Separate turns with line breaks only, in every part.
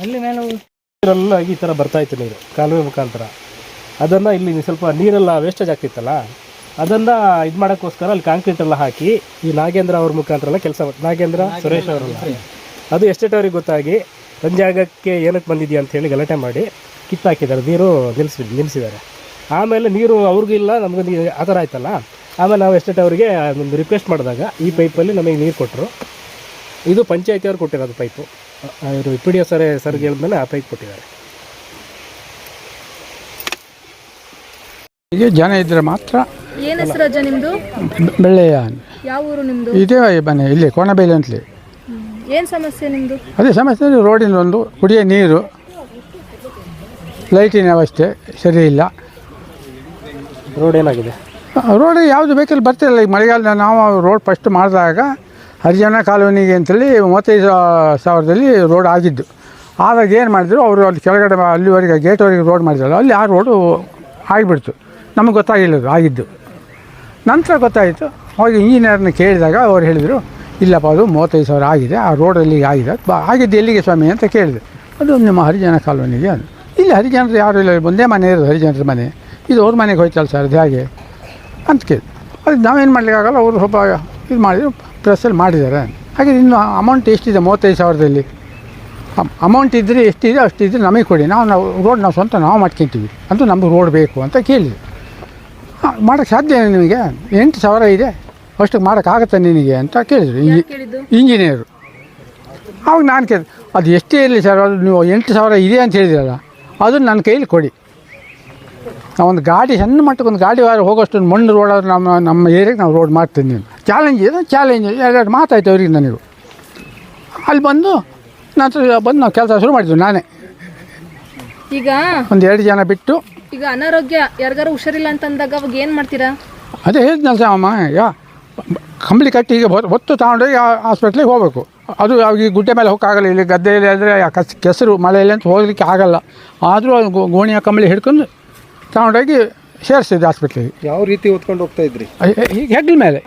ಅಲ್ಲಿ ಮೇಲೆ.
ನೀರೆಲ್ಲ ಈ ಥರ ಬರ್ತಾ ಇತ್ತು ನೀರು, ಕಾಲುವೆ ಮುಖಾಂತರ ಅದನ್ನು ಇಲ್ಲಿ ಸ್ವಲ್ಪ ನೀರೆಲ್ಲ ವೇಸ್ಟೇಜ್ ಆಗ್ತಿತ್ತಲ್ಲ ಅದನ್ನು ಇದು ಮಾಡೋಕ್ಕೋಸ್ಕರ ಅಲ್ಲಿ ಕಾಂಕ್ರೀಟ್ ಎಲ್ಲ ಹಾಕಿ ಈ ನಾಗೇಂದ್ರ ಅವ್ರ ಮುಖಾಂತರ ಎಲ್ಲ ಕೆಲಸ ನಾಗೇಂದ್ರ ಸುರೇಶ್ ಅವರೆಲ್ಲ ಅದು ಎಸ್ಟೇಟ್ ಅವ್ರಿಗೆ ಗೊತ್ತಾಗಿ ಒಂದು ಜಾಗಕ್ಕೆ ಏನಕ್ಕೆ ಬಂದಿದೆಯಾ ಅಂತ ಹೇಳಿ ಗಲಾಟೆ ಮಾಡಿ ಕಿತ್ತಾಕಿದ್ದಾರೆ ನೀರು ನಿಲ್ಲಿಸಿ ನಿಲ್ಲಿಸಿದ್ದಾರೆ ಆಮೇಲೆ ನೀರು ಅವ್ರಿಗೂ ಇಲ್ಲ ನಮಗೂ ನೀರು ಆ ಥರ ಆಯ್ತಲ್ಲ? ಆಮೇಲೆ ನಾವು ಎಸ್ಟೇಟ್ ಅವರಿಗೆ ಒಂದು ರಿಕ್ವೆಸ್ಟ್ ಮಾಡಿದಾಗ ಈ ಪೈಪಲ್ಲಿ ನಮಗೆ ನೀರು ಕೊಟ್ಟರು ಇದು ಪಂಚಾಯತಿ ಅವ್ರು ಕೊಟ್ಟಿರೋದು ಪೈಪು ಇವರು ಪಿ ಡಿ ಎಸ್ ಸರ್ ಸರ್ಗೆ ಹೇಳಿದ್ಮೇಲೆ ಆ ಪೈಪ್ ಕೊಟ್ಟಿದ್ದಾರೆ.
ಹೀಗೆ ಜನ ಇದ್ದರೆ ಮಾತ್ರ
ಏನ್ ಹೆಸರು ಅಜ್ಜ
ಬೆಳ್ಳೆಯ
ಯಾವ ಊರು
ಇದೇ ಮನೆ ಇಲ್ಲಿ ಕೋಣಬೇಲಿ ಅಂತಲಿ.
ಏನ್ ಸಮಸ್ಯೆ ನಿಮ್ದು?
ಅದೇ ಸಮಸ್ಯೆ ರೋಡಿನ ಒಂದು ಕುಡಿಯೋ ನೀರು ಲೈಟಿನ ವ್ಯವಸ್ಥೆ ಸರಿ ಇಲ್ಲ.
ರೋಡ್ ಏನಾಗಿದೆ?
ರೋಡ್ ಯಾವುದು ಬೇಕಲ್ಲಿ ಬರ್ತಿರಲ್ಲ ಈಗ ಮಳೆಗಾಲದ ನಾವು ರೋಡ್ ಫಸ್ಟ್ ಮಾಡಿದಾಗ ಹರಿಜನ ಕಾಲೋನಿಗೆ ಅಂತೇಳಿ ಮೂವತ್ತೈದು ಸಾವಿರದಲ್ಲಿ ರೋಡ್ ಆಗಿದ್ದು. ಆದಾಗ ಏನು ಮಾಡಿದ್ರು ಅವರು ಅಲ್ಲಿ ಕೆಳಗಡೆ ಅಲ್ಲಿವರೆಗೆ ಗೇಟ್ವರೆಗೆ ರೋಡ್ ಮಾಡಿದ್ರಲ್ಲ ಅಲ್ಲಿ ಆ ರೋಡು ಆಗಿಬಿಡ್ತು. ನಮಗೆ ಗೊತ್ತಾಗಿಲ್ಲ ಅದು ಆಗಿದ್ದು. ನಂತರ ಗೊತ್ತಾಯಿತು. ಅವಾಗ ಇಂಜಿನಿಯರ್ನ ಕೇಳಿದಾಗ ಅವ್ರು ಹೇಳಿದರು, ಇಲ್ಲಪ್ಪ, ಅದು ಮೂವತ್ತೈದು ಸಾವಿರ ಆಗಿದೆ, ಆ ರೋಡಲ್ಲಿ ಆಗಿದೆ ಬ ಆಗಿದ್ದು ಎಲ್ಲಿಗೆ ಸ್ವಾಮಿ ಅಂತ ಕೇಳಿದೆ ಅದು ನಿಮ್ಮ ಹರಿಜನ ಕಾಲೋನಿಗೆ ಅದು ಇಲ್ಲಿ, ಹರಿಜನರು ಯಾರು ಇಲ್ಲ, ಒಂದೇ ಮನೆ ಇರೋದು ಹರಿಜನರ ಮನೆ. ಇದು ಅವ್ರ ಮನೆಗೆ ಹೋಯ್ತಲ್ಲ ಸರ್ ಅದು ಹೇಗೆ ಅಂತ ಕೇಳಿ ಅದು ನಾವೇನು ಮಾಡಲಿಕ್ಕಾಗಲ್ಲ ಅವರು ಸ್ವಲ್ಪ ಇದು ಮಾಡಿದ್ರು ಪ್ರೆಸ್ಸಲ್ಲಿ ಮಾಡಿದ್ದಾರೆ ಹಾಗೆ ಇನ್ನು ಅಮೌಂಟ್ ಎಷ್ಟಿದೆ ಮೂವತ್ತೈದು ಸಾವಿರದಲ್ಲಿ? ಅಮೌಂಟ್ ಇದ್ದರೆ ಎಷ್ಟಿದೆ, ಅಷ್ಟಿದ್ರೆ ನಮಗೆ ಕೊಡಿ. ನಾವು ನಾವು ರೋಡ್ ನಾವು ಸ್ವಂತ ನಾವು ಮಾಡ್ಕೊತೀವಿ. ಅಂತ ನಮಗೆ ರೋಡ್ ಬೇಕು ಅಂತ ಕೇಳಿದೆ ಮಾಡೋಕ್ಕೆ ಸಾಧ್ಯ ನಿಮಗೆ? ಎಂಟು ಸಾವಿರ ಇದೆ. ಅಷ್ಟು ಮಾಡೋಕ್ಕಾಗತ್ತೆ ನಿನಗೆ ಅಂತ ಕೇಳಿದ್ರು. ಇಂಜಿ ಇಂಜಿನಿಯರು. ಅವಾಗ ನಾನು ಕೇಳಿದೆ ಅದು ಎಷ್ಟೇ ಇರಲಿ ಸರ್ ಅದು ನೀವು ಎಂಟು ಸಾವಿರ ಇದೆ ಅಂತ ಹೇಳಿದ್ರಲ್ಲ ಅದನ್ನು ನನ್ನ ಕೈಲಿ ಕೊಡಿ. ನಾವೊಂದು ಗಾಡಿ ಸಣ್ಣ ಮಟ್ಟಕ್ಕೆ ಒಂದು ಗಾಡಿ ವಾರ ಹೋಗೋಷ್ಟು ಒಂದು ಮಣ್ಣು ರೋಡ್ ನಮ್ಮ ನಮ್ಮ ಏರಿಯಾಗೆ ನಾವು ರೋಡ್ ಮಾಡ್ತೀನಿ ನೀನು. ಚಾಲೆಂಜ್ ಇದೆ ಚಾಲೆಂಜ್ ಎರಡೆರಡು ಮಾತಾಯ್ತು ಅವ್ರಿಗೆ ನನಗೂ. ಅಲ್ಲಿ ಬಂದು ನಂತರ ಬಂದು ನಾವು ಕೆಲಸ ಶುರು ಮಾಡಿದ್ವಿ ನಾನೇ.
ಈಗ?
ಒಂದು ಎರಡು ಜನ ಬಿಟ್ಟು
ಈಗ ಅನಾರೋಗ್ಯ ಯಾರಿಗಾರು ಹುಷಾರಿಲ್ಲ ಅಂತ ಅಂದಾಗ ಅವಾಗ ಏನು ಮಾಡ್ತೀರಾ?
ಅದೇ ಹೇಳಿದ್ನಲ್ಲ ಅಮ್ಮ ಯಾ ಕಂಬಳಿ ಕಟ್ಟಿ ಈಗ ಹೊತ್ತು- ತಗೊಂಡೋಗಿ ಹಾಸ್ಪಿಟ್ಲಿಗೆ ಹೋಗಬೇಕು. ಅದು ಅವಾಗ ಈ ಗುಡ್ಡೆ ಮೇಲೆ ಹೋಗೋಕ್ಕಾಗಲ್ಲ ಇಲ್ಲಿ ಗದ್ದೆಯಲ್ಲಿ ಆದರೆ ಕಸ್ ಕೆಸರು ಮಳೆಯಲ್ಲಿ ಅಂತ ಹೋಗಲಿಕ್ಕೆ ಆಗಲ್ಲ. ಆದರೂ ಅದು ಗೋಣಿಯ ಕಂಬಳಿ ಹಿಡ್ಕೊಂಡು ತಗೊಂಡೋಗಿ ಸೇರಿಸಿದ್ದೆ ಹಾಸ್ಪಿಟ್ಲಿಗೆ
ಯಾವ ರೀತಿ ಹೊತ್ಕೊಂಡು ಹೋಗ್ತಾ ಇದ್ರಿ?
ಈಗ ಹೆಗ್ಲ ಮೇಲೆ.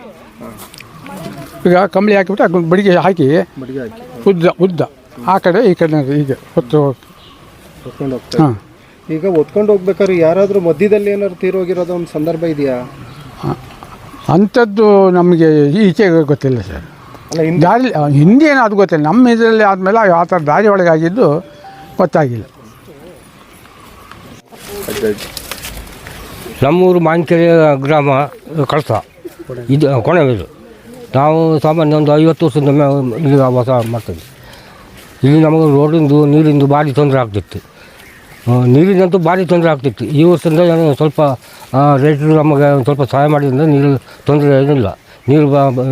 ಈಗ ಕಂಬಳಿ ಹಾಕಿಬಿಟ್ಟು ಬಡಿಗೆ ಹಾಕಿ
ಬಡಿಗೆ ಹಾಕಿ.
ಉದ್ದ ಉದ್ದ. ಆ ಕಡೆ ಈ ಕಡೆ ಈಗ ಹೊತ್ತು
ಹೋಗ್ತಾ
ಹಾಂ.
ಈಗ ಒತ್ಕೊಂಡು ಹೋಗ್ಬೇಕಾದ್ರೆ ಯಾರಾದರೂ ಮಧ್ಯದಲ್ಲಿ ಏನಾದ್ರು ತೀರೋಗಿರೋದು ಒಂದು ಸಂದರ್ಭ ಇದೆಯಾ?
ಅಂಥದ್ದು ನಮಗೆ ಈಚೆ ಗೊತ್ತಿಲ್ಲ ಸರ್.
ಅಲ್ಲ ಹಿಂದೆ
ದಾರಿ ಹಿಂದೆ ಏನೋ ಅದು ಗೊತ್ತಿಲ್ಲ. ನಮ್ಮ ಇದರಲ್ಲಿ ಆದಮೇಲೆ ಆ ಥರ ದಾರಿ ಒಳಗಾಗಿದ್ದು ಗೊತ್ತಾಗಿಲ್ಲ.
ನಮ್ಮೂರು ಮಾಂಕೆರೆ ಗ್ರಾಮ ಕಳಸ. ಇದು ಕೊನೆವೇದು ನಾವು ಸಾಮಾನ್ಯ ಒಂದು ಐವತ್ತು ವರ್ಷದಿಂದ ಮೇ- ಇಲ್ಲಿ ವಾಸ ಮಾಡ್ತೀವಿ ಇಲ್ಲಿ ನಮಗೆ ರೋಡಿಂದು ನೀರಿಂದು ಭಾರಿ ತೊಂದರೆ ಆಗ್ತಿತ್ತು. ನೀರಿನಂತೂ ಭಾರಿ ತೊಂದರೆ ಆಗ್ತಿತ್ತು. ಈ ವರ್ಷದಿಂದ ಏನೋ ಸ್ವಲ್ಪ ರೈತರು ನಮಗೆ ಒಂದು ಸ್ವಲ್ಪ ಸಹಾಯ ಮಾಡಿದ್ರಿಂದ ನೀರು ತೊಂದರೆ ಏನಿಲ್ಲ. ನೀರು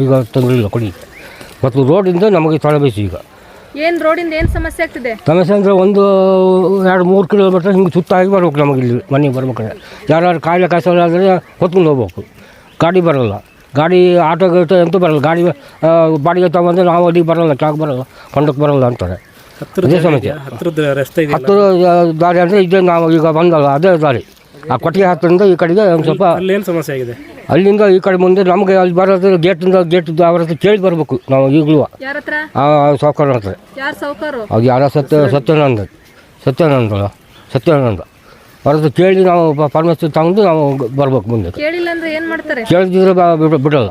ಈಗ ತೊಂದರೆ ಇಲ್ಲ ಕೊಡಿ. ಮತ್ತು ರೋಡಿಂದ ನಮಗೆ ತಳಬೇಸಿ ಈಗ.
ಏನು ರೋಡಿಂದ ಏನು ಸಮಸ್ಯೆ ಆಗ್ತಿದೆ?
ಸಮಸ್ಯೆ ಅಂದರೆ ಒಂದು ಎರಡು ಮೂರು ಕಿಲೋಮೀಟ್ರ್ ಹಿಂಗೆ ಸುತ್ತಾಗಿ ಬರ್ಬೇಕು ನಮಗೆ ಇಲ್ಲಿ ಮನೆಗೆ ಬರ್ಬೇಕಾದ್ರೆ. ಯಾರು ಕಾಯಿಲೆ ಕಾಯಿಸಲ್ಲ ಆದರೆ ಹೊತ್ಕೊಂಡು ಹೋಗ್ಬೇಕು. ಗಾಡಿ ಬರೋಲ್ಲ. ಗಾಡಿ ಆಟೋ ಗೀಟೋ ಅಂತೂ ಬರಲ್ಲ. ಗಾಡಿ ಬಾಡಿಗೆ ತಗೊಂಡ್ರೆ ನಾವು ಅಲ್ಲಿಗೆ ಬರೋಲ್ಲ ಚಾಕ್ ಬರೋಲ್ಲ ಕೊಂಡಕ್ಕೆ ಬರೋಲ್ಲ ಅಂತಾರೆ. ಅದೇ ಸಮಸ್ಯೆ.
ಹತ್ರದ ರಸ್ತೆ ಇದೆ
ಹತ್ತು ದಾರಿ ಅಂದರೆ ಇದೇ ನಾವು ಈಗ ಬಂದಲ್ಲ ಅದೇ ದಾರಿ. ಆ ಕೊಟ್ಟಿಗೆ ಹತ್ತಿರಿಂದ ಈ ಕಡೆಗೆ ಒಂದು ಸ್ವಲ್ಪ
ಅಲ್ಲೇನು ಸಮಸ್ಯೆ ಆಗಿದೆ?
ಅಲ್ಲಿಂದ ಈ ಕಡೆ ಮುಂದೆ ನಮಗೆ ಅಲ್ಲಿ ಬರೋದು ಗೇಟಿಂದ ಗೇಟ್ ಅವ್ರ ಹತ್ರ ಕೇಳಿ ಬರಬೇಕು ನಾವು ಈಗಲೂ. ಸಾವುಕಾರ ಹತ್ರ? ಅದು ಯಾರ ಸತ್ಯ ಸತ್ಯಾನಂದ ಸತ್ಯಾನಂದ ಸತ್ಯಾನಂದ. ಅವ್ರ ಹತ್ರ ಕೇಳಿ ನಾವು ಪರ್ಮಿಷನ್ ತಗೊಂಡು ನಾವು ಬರ್ಬೇಕು ಮುಂದೆ ಕೇಳಿದ್ರೆ ಬಿಡೋಲ್ಲ ಬಿಡ- ಬಿಡಲ್ಲ.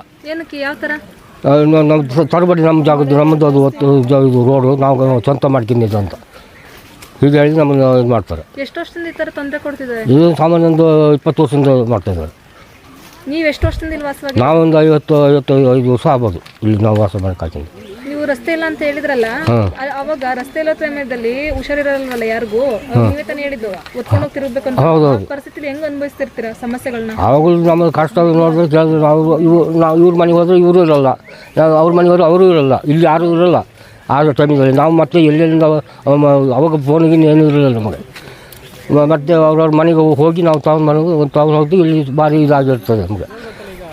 ನಮ್ಮ ತರಬಡಿ ನಮ್ಮ ಜಾಗದ್ದು ನಮ್ಮದು ಅದು ಒತ್ತು ಇದು ರೋಡು ನಾವು ಸ್ವಂತ ಮಾಡ್ಕೊಂಡಿದ್ದು ಅಂತ. ಹೀಗೆ ಹೇಳಿ ನಮ್ಮನ್ನು ಇದು ಮಾಡ್ತಾರೆ.
ಎಷ್ಟು ವರ್ಷದಿಂದ ಈ ಥರ ತೊಂದರೆ ಕೊಡ್ತಿದ್ದಾರೆ?
ಇದು ಸಾಮಾನ್ಯ ಒಂದು ಇಪ್ಪತ್ತು ವರ್ಷದಿಂದ ಮಾಡ್ತಾ ಇದ್ದಾರೆ
ನೀವ್ ಎಷ್ಟು ವರ್ಷದಿಂದ ಇಲ್ಲಿ ವಾಸವಾಗಿ
ನಾವೊಂದು ಐವತ್ತು ಐವತ್ತು ಐದು ವರ್ಷ ಆಗ್ಬೋದು ಇಲ್ಲಿ ನಾವು ವಾಸ ಮಾಡೋಕ್ಕಾಗ್ತೀನಿ
ನೀವು ರಸ್ತೆ ಇಲ್ಲ ಅಂತ ಹೇಳಿದ್ರಲ್ಲ ಅ- ಅವಾಗ ರಸ್ತೆ ಇಲ್ಲ ಸಮಯದಲ್ಲಿ ಹುಷಾರಿರಲ್ವಲ್ಲ ಯಾರಿಗೂ? ನೀವೇ ತಾನೇ ಹೇಳಿದ್ದು. ಒತ್ಕೊಂಡು ಹೋಗ್ತಿರ್ಬೇಕು ಅಂತ
ಹೌದು,
ಆ ಪರಿಸ್ಥಿತಿಲಿ ಹೆಂಗ್ ಅನುಭವಿಸ್ತಿರ್ತೀರಾ ಸಮಸ್ಯೆಗಳನ್ನ
ಆವಾಗಲೂ ನಮ್ಮ ಕಷ್ಟ ನೋಡಿದ್ರೆ ಕೇಳಿದ್ರೆ ನಾವು ಇವು ನಾವು ಇವ್ರ ಮನೆಗೆ ಹೋದ್ರೆ ಇವರು ಇರಲ್ಲ. ನಾವು ಅವ್ರ ಮನೆಗೆ ಹೋದ್ರೆ ಅವರು ಇರಲ್ಲ. ಇಲ್ಲಿ ಯಾರೂ ಇರಲ್ಲ. ಆ ಟೈಮಿನಲ್ಲಿ ನಾವು ಮತ್ತೆ ಎಲ್ಲೆಲ್ಲಿಂದ ಅವ- ಅವಾಗ ಫೋನಿಗೆ ಏನು ಇರಲಿಲ್ಲ ನಮಗೆ. ಮ- ಮತ್ತೆ ಅವ್ರವ್ರ ಮನೆಗೆ ಹೋಗಿ ನಾವು ತಗೊಂಡು ಮನೆಗೆ ತಗೊಂಡು ಹೋಗಿ ಇಲ್ಲಿ ಭಾರಿ ಇದಾಗಿರ್ತದೆ ನಮಗೆ.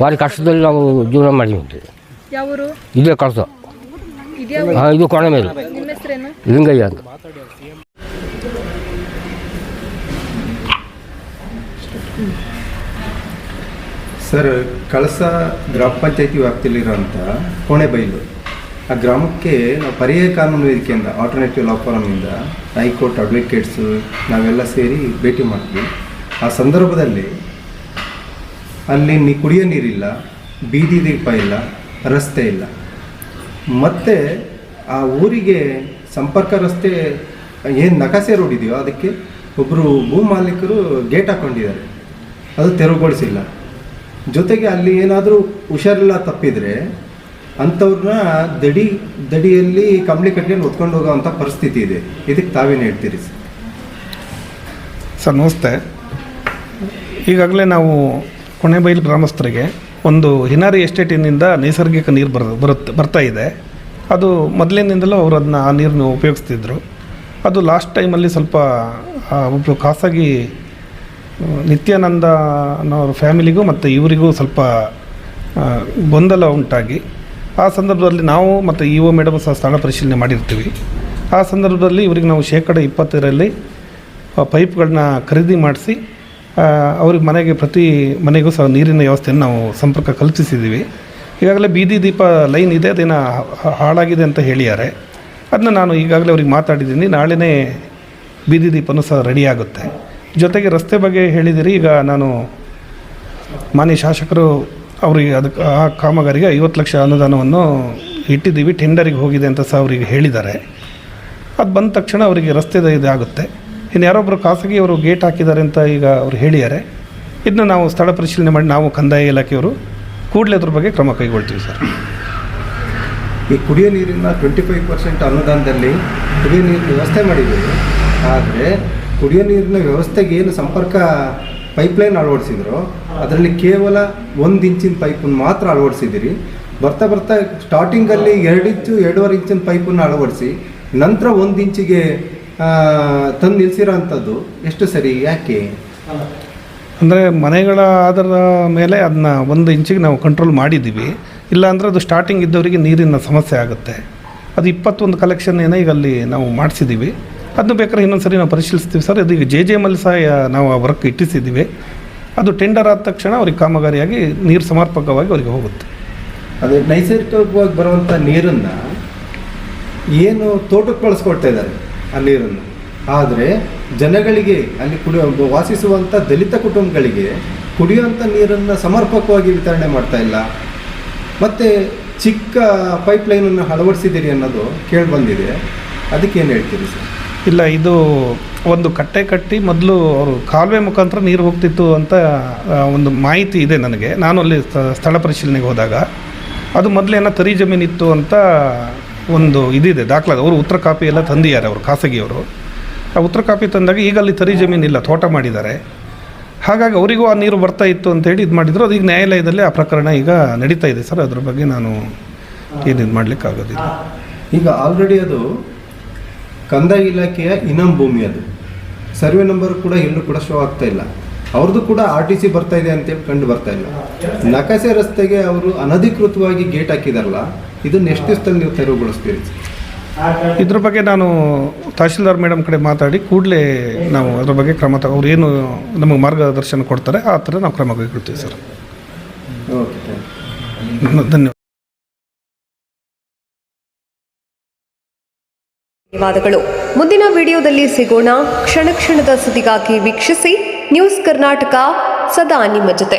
ಭಾರಿ ಕಷ್ಟದಲ್ಲಿ ನಾವು ಜೀವನ ಮಾಡಿದ್ದೀವಿ
ಯಾವೂರು?
ಇದೇ ಕಳಸ.
ಇದ್ಯಾವ
ಹಾಂ ಇದು ಮೇಲೆ. ಲಿಂಗಯ್ಯ ಅಂತ.
ಸರ್ ಕಳಸ ಗ್ರಾಮ ಪಂಚಾಯತಿ ವ್ಯಾಪ್ತಿಯಲ್ಲಿರುವಂಥ ಕೋಣೆಬೈಲು ಆ ಗ್ರಾಮಕ್ಕೆ ನಾವು ಪರ್ಯಾಯ ಕಾನೂನು ವೇದಿಕೆಯಿಂದ ಆಲ್ಟರ್ನೇಟಿವ್ ಲಾ ಫಾರಮಿಂದ ಹೈಕೋರ್ಟ್ ಅಡ್ವೊಕೇಟ್ಸು ನಾವೆಲ್ಲ ಸೇರಿ ಭೇಟಿ ಮಾಡ್ತೀವಿ ಆ ಸಂದರ್ಭದಲ್ಲಿ ಅಲ್ಲಿ ನೀ ಕುಡಿಯೋ ನೀರಿಲ್ಲ ಬೀದಿ ದೀಪ ಇಲ್ಲ ರಸ್ತೆ ಇಲ್ಲ. ಮತ್ತು ಆ ಊರಿಗೆ ಸಂಪರ್ಕ ರಸ್ತೆ, ಏನು ನಕಾಸೆ ರೋಡ್ ಇದೆಯೋ ಅದಕ್ಕೆ ಒಬ್ಬರು ಭೂ ಮಾಲೀಕರು ಗೇಟ್ ಹಾಕ್ಕೊಂಡಿದ್ದಾರೆ ಅದು ತೆರವುಗೊಳಿಸಿಲ್ಲ. ಜೊತೆಗೆ ಅಲ್ಲಿ ಏನಾದರೂ ಹುಷಾರಿಲ್ಲ ತಪ್ಪಿದರೆ ಅಂಥವ್ರನ್ನ ದಡಿ, ದಡಿಯಲ್ಲಿ ಕಂಬಳಿ ಕಟ್ಟಿಯಲ್ಲಿ ಹೊತ್ಕೊಂಡು ಹೋಗೋವಂಥ ಪರಿಸ್ಥಿತಿ ಇದೆ. ಇದಕ್ಕೆ ತಾವೇನು ಹೇಳ್ತೀರಿ ಸರ್.
ಸರ್, ನಮಸ್ತೆ. ಈಗಾಗಲೇ ನಾವು ಕೊನೆಬೈಲು ಗ್ರಾಮಸ್ಥರಿಗೆ ಒಂದು ಹಿನಾರಿ ಎಸ್ಟೇಟಿನಿಂದ ನೈಸರ್ಗಿಕ ನೀರು ಬರ ಬರುತ್ತೆ ಬರ್ತಾ ಇದೆ. ಅದು ಮೊದಲಿನಿಂದಲೂ ಅವರು ಅದನ್ನ ಆ ನೀರನ್ನು ಉಪಯೋಗಿಸ್ತಿದ್ರು. ಅದು ಲಾಸ್ಟ್ ಟೈಮಲ್ಲಿ ಸ್ವಲ್ಪ ಒಬ್ಬರು ಖಾಸಗಿ ನಿತ್ಯಾನಂದ ಅನ್ನೋರ ಫ್ಯಾಮಿಲಿಗೂ ಮತ್ತು ಇವರಿಗೂ ಸ್ವಲ್ಪ ಗೊಂದಲ ಉಂಟಾಗಿ, ಆ ಸಂದರ್ಭದಲ್ಲಿ ನಾವು ಮತ್ತು ಇ ಒ ಮೇಡಮ್ ಸಹ ಸ್ಥಳ ಪರಿಶೀಲನೆ ಮಾಡಿರ್ತೀವಿ. ಆ ಸಂದರ್ಭದಲ್ಲಿ ಇವರಿಗೆ ನಾವು ಶೇಕಡ ಇಪ್ಪತ್ತರಲ್ಲಿ ಪೈಪ್ಗಳನ್ನ ಖರೀದಿ ಮಾಡಿಸಿ ಅವ್ರಿಗೆ ಮನೆಗೆ ಪ್ರತಿ ಮನೆಗೂ ಸಹ ನೀರಿನ ವ್ಯವಸ್ಥೆಯನ್ನು ನಾವು ಸಂಪರ್ಕ ಕಲ್ಪಿಸಿದ್ದೀವಿ. ಈಗಾಗಲೇ ಬೀದಿ ದೀಪ ಲೈನ್ ಇದೆ, ಅದೇನು ಹಾಳಾಗಿದೆ ಅಂತ ಹೇಳಿದ್ದಾರೆ. ಅದನ್ನ ನಾನು ಈಗಾಗಲೇ ಅವ್ರಿಗೆ ಮಾತಾಡಿದ್ದೀನಿ. ನಾಳೆನೇ ಬೀದಿ ದೀಪನೂ ಸಹ ರೆಡಿ ಆಗುತ್ತೆ. ಜೊತೆಗೆ ರಸ್ತೆ ಬಗ್ಗೆ ಹೇಳಿದಿರಿ, ಈಗ ನಾನು ಮಾನ್ಯ ಶಾಸಕರು ಅವರಿಗೆ ಅದಕ್ಕೆ ಆ ಕಾಮಗಾರಿಗೆ ಐವತ್ತು ಲಕ್ಷ ಅನುದಾನವನ್ನು ಇಟ್ಟಿದ್ದೀವಿ, ಟೆಂಡರಿಗೆ ಹೋಗಿದೆ ಅಂತ ಸಹ ಅವರಿಗೆ ಹೇಳಿದ್ದಾರೆ. ಅದು ಬಂದ ತಕ್ಷಣ ಅವರಿಗೆ ರಸ್ತೆದ ಇದಾಗುತ್ತೆ. ಇನ್ನು ಯಾರೊಬ್ಬರು ಖಾಸಗಿಯವರು ಗೇಟ್ ಹಾಕಿದ್ದಾರೆ ಅಂತ ಈಗ ಅವ್ರು ಹೇಳಿದ್ದಾರೆ. ಇದನ್ನ ನಾವು ಸ್ಥಳ ಪರಿಶೀಲನೆ ಮಾಡಿ ನಾವು ಕಂದಾಯ ಇಲಾಖೆಯವರು ಕೂಡಲೇ ಅದ್ರ ಬಗ್ಗೆ ಕ್ರಮ ಕೈಗೊಳ್ತೀವಿ ಸರ್.
ಈ ಕುಡಿಯೋ ನೀರಿನ ಟ್ವೆಂಟಿ ಫೈವ್ ಪರ್ಸೆಂಟ್ ಅನುದಾನದಲ್ಲಿ ಕುಡಿಯೋ ನೀರಿನ ವ್ಯವಸ್ಥೆ ಮಾಡಿದ್ದೀವಿ. ಆದರೆ ಕುಡಿಯೋ ನೀರಿನ ವ್ಯವಸ್ಥೆಗೆ ಏನು ಸಂಪರ್ಕ ಪೈಪ್ಲೈನ್ ಅಳವಡಿಸಿದ್ರು, ಅದರಲ್ಲಿ ಕೇವಲ ಒಂದು ಇಂಚಿನ ಪೈಪನ್ನು ಮಾತ್ರ ಅಳವಡಿಸಿದ್ದೀರಿ. ಬರ್ತಾ ಬರ್ತಾ ಸ್ಟಾರ್ಟಿಂಗಲ್ಲಿ ಎರಡು ಇಂಚು, ಎರಡೂವರೆ ಇಂಚಿನ ಪೈಪನ್ನು ಅಳವಡಿಸಿ, ನಂತರ ಒಂದು ಇಂಚಿಗೆ ತಂದು ನಿಲ್ಲಿಸಿರೋ ಅಂಥದ್ದು ಎಷ್ಟು ಸರಿ ಯಾಕೆ?
ಅಂದರೆ ಮನೆಗಳ ಆಧಾರದ ಮೇಲೆ ಅದನ್ನ ಒಂದು ಇಂಚಿಗೆ ನಾವು ಕಂಟ್ರೋಲ್ ಮಾಡಿದ್ದೀವಿ. ಇಲ್ಲಾಂದರೆ ಅದು ಸ್ಟಾರ್ಟಿಂಗ್ ಇದ್ದವರಿಗೆ ನೀರಿನ ಸಮಸ್ಯೆ ಆಗುತ್ತೆ. ಅದು ಇಪ್ಪತ್ತೊಂದು ಕಲೆಕ್ಷನ್ ಏನೋ ಈಗ ಅಲ್ಲಿ ನಾವು ಮಾಡಿಸಿದ್ದೀವಿ. ಅದನ್ನು ಬೇಕಾದ್ರೆ ಇನ್ನೊಂದು ಸರಿ ನಾವು ಪರಿಶೀಲಿಸ್ತೀವಿ ಸರ್. ಅದೀಗ ಜೆ ಜೆ ಎಮಲ್ಲಿ ಸಹ ನಾವು ಆ ವರ್ಕ್ ಇಟ್ಟಿಸಿದ್ದೀವಿ. ಅದು ಟೆಂಡರ್ ಆದ ತಕ್ಷಣ ಅವ್ರಿಗೆ ಕಾಮಗಾರಿಯಾಗಿ ನೀರು ಸಮರ್ಪಕವಾಗಿ ಅವರಿಗೆ ಹೋಗುತ್ತೆ.
ಅದೇ ನೈಸರ್ಗಿಕವಾಗಿ ಬರುವಂಥ ನೀರನ್ನು ಏನು ತೋಟಕ್ಕೆ ಬಳಸ್ಕೊಳ್ತಾ ಇದ್ದಾರೆ? ಆ ನೀರನ್ನು ಆದರೆ ಜನಗಳಿಗೆ, ಅಲ್ಲಿ ಕುಡಿಯೋ ವಾಸಿಸುವಂಥ ದಲಿತ ಕುಟುಂಬಗಳಿಗೆ ಕುಡಿಯುವಂಥ ನೀರನ್ನು ಸಮರ್ಪಕವಾಗಿ ವಿತರಣೆ ಮಾಡ್ತಾ ಇಲ್ಲ. ಮತ್ತು ಚಿಕ್ಕ ಪೈಪ್ಲೈನನ್ನು ಅಳವಡಿಸಿದ್ದೀರಿ ಅನ್ನೋದು ಕೇಳಿ ಬಂದಿದೆ ಅದಕ್ಕೆ ಏನು ಹೇಳ್ತೀರಿ ಸರ್?
ಇಲ್ಲ, ಇದು ಒಂದು ಕಟ್ಟೆ ಕಟ್ಟಿ ಮೊದಲು ಅವರು ಕಾಲುವೆ ಮುಖಾಂತರ ನೀರು ಹೋಗ್ತಿತ್ತು ಅಂತ ಒಂದು ಮಾಹಿತಿ ಇದೆ ನನಗೆ. ನಾನು ಅಲ್ಲಿ ಸ್ಥಳ ಪರಿಶೀಲನೆಗೆ ಹೋದಾಗ. ಅದು ಮೊದಲೇನೋ ತರಿ ಜಮೀನಿತ್ತು ಅಂತ ಒಂದು ಇದಿದೆ, ದಾಖಲಾದ. ಅವರು ಉತ್ತರ ಕಾಪಿ ಎಲ್ಲ ತಂದಿದ್ದಾರೆ ಅವರು, ಖಾಸಗಿಯವರು. ಆ ಉತ್ತರ ಕಾಪಿ ತಂದಾಗ ಈಗ ಅಲ್ಲಿ ತರಿ ಜಮೀನಿಲ್ಲ, ತೋಟ ಮಾಡಿದ್ದಾರೆ. ಹಾಗಾಗಿ ಅವರಿಗೂ ಆ ನೀರು ಬರ್ತಾ ಇತ್ತು ಅಂತೇಳಿ ಇದು ಮಾಡಿದ್ರು. ಅದು ಈಗ ನ್ಯಾಯಾಲಯದಲ್ಲಿ ಆ ಪ್ರಕರಣ ಈಗ ನಡೀತಾ ಇದೆ ಸರ್. ಅದ್ರ ಬಗ್ಗೆ ನಾನು ಏನು ಇದು ಮಾಡಲಿಕ್ಕೆ ಆಗೋದಿಲ್ಲ
ಈಗ ಆಲ್ರೆಡಿ ಅದು ಕಂದಾಯ ಇಲಾಖೆಯ ಇನಂ ಭೂಮಿ ಅದು. ಸರ್ವೆ ನಂಬರ್ ಕೂಡ ಎಲ್ಲೂ ಕೂಡ ಶೋ ಆಗ್ತಾ ಇಲ್ಲ. ಅವ್ರದ್ದು ಕೂಡ ಆರ್ ಟಿ ಸಿ ಬರ್ತಾ ಇದೆ ಅಂತೇಳಿ ಕಂಡು ಬರ್ತಾ ಇಲ್ಲ. ನಕಾಸೆ ರಸ್ತೆಗೆ ಅವರು ಅನಧಿಕೃತವಾಗಿ ಗೇಟ್ ಹಾಕಿದಾರಲ್ಲ ಇದನ್ನ ಎಷ್ಟು ದಿವಸದಲ್ಲಿ ನೀವು ತೆರವುಗೊಳಿಸ್ತೀರಿ
ಇದ್ರ ಬಗ್ಗೆ ನಾನು ತಹಶೀಲ್ದಾರ್ ಮೇಡಮ್ ಕಡೆ ಮಾತಾಡಿ ಕೂಡಲೇ ನಾವು ಅದ್ರ ಬಗ್ಗೆ ಕ್ರಮ ತಗೋ ಅವ್ರು ಏನು ನಮಗೆ ಮಾರ್ಗದರ್ಶನ ಕೊಡ್ತಾರೆ ಆ ಥರ ನಾವು ಕ್ರಮ ಕೈಗೊಳ್ತೀವಿ ಸರ್. ಧನ್ಯವಾದ.
ಧನ್ಯವಾದಗಳು. ಮುಂದಿನ ವಿಡಿಯೋದಲ್ಲಿ ಸಿಗೋಣ. ಕ್ಷಣ ಕ್ಷಣದ ಸುದ್ದಿಗಾಗಿ ವೀಕ್ಷಿಸಿ. ನ್ಯೂಸ್ ಕರ್ನಾಟಕ ಸದಾ ನಿಮ್ಮ ಜೊತೆ.